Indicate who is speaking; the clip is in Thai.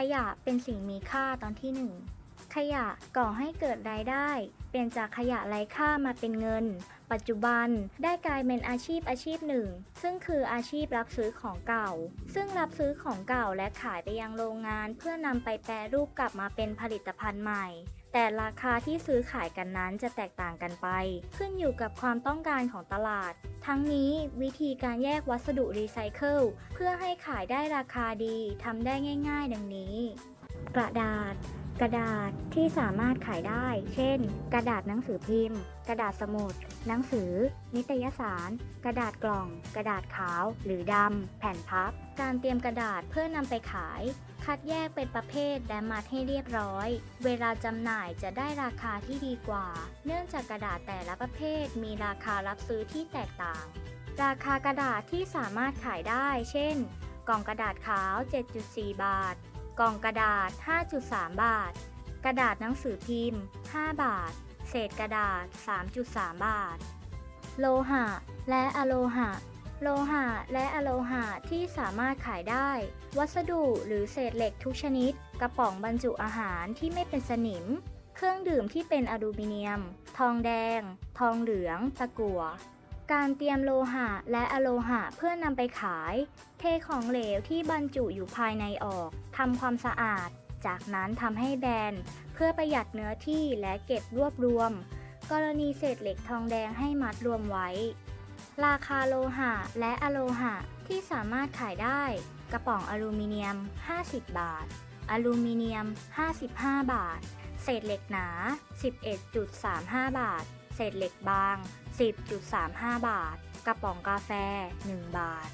Speaker 1: ขยะเป็นสิ่งมีค่าตอนที่หนึ่ง ขยะก่อให้เกิดรายได้ เปลี่ยนจากขยะไร้ค่ามาเป็นเงิน ปัจจุบันได้กลายเป็นอาชีพอาชีพหนึ่ง ซึ่งคืออาชีพรับซื้อของเก่า ซึ่งรับซื้อของเก่าและขายไปยังโรงงาน เพื่อนำไปแปรรูปกลับมาเป็นผลิตภัณฑ์ใหม่ แต่ราคาที่ซื้อขายกันนั้นจะแตกต่างกันไป ขึ้นอยู่กับความต้องการของตลาด ทั้งนี้วิธีการแยกวัสดุรีไซเคิลเพื่อให้ขายได้ราคาดีทำได้ง่าย ๆ ดังนี้ กระดาษ กระดาษที่สามารถขายได้ เช่น กระดาษหนังสือพิมพ์ กระดาษสมุด หนังสือ นิตยสาร กระดาษกล่อง กระดาษขาว หรือดำ แผ่นพับ การเตรียมกระดาษเพื่อนำไปขาย คัดแยกเป็นประเภทและมัดให้เรียบร้อย เวลาจำหน่ายจะได้ราคาที่ดีกว่า เนื่องจากกระดาษแต่ละประเภท มีราคารับซื้อที่แตกต่าง ราคากระดาษที่สามารถขายได้ เช่น กล่องกระดาษขาว 7.4 บาท กล่องกระดาษ 5.3 บาท กระดาษหนังสือพิมพ์ 5 บาท เศษกระดาษ 3.3 บาท โลหะ และอะโลหะ โลหะและอะโลหะที่สามารถขายได้ วัสดุหรือเศษเหล็กทุกชนิด กระป๋องบรรจุอาหารที่ไม่เป็นสนิม เครื่องดื่มที่เป็นอลูมิเนียม ทองแดง ทองเหลือง ตะกั่ว การเตรียมโลหะและอะโลหะเพื่อนำไปขาย เทของเหลวที่บรรจุอยู่ภายในออกทำความสะอาด จากนั้นทำให้แบน เพื่อประหยัดเนื้อที่และเก็บรวบรวม กรณีเศษเหล็กทองแดงให้มัดรวมไว้ ราคาโลหะและอะโลหะที่สามารถขายได้ กระป๋องอลูมิเนียม 50 บาท อลูมิเนียม 55 บาท เศษเหล็กหนา 11.35 บาท เศษเหล็กบาง 10.35 บาท กระป๋องกาแฟ 1 บาท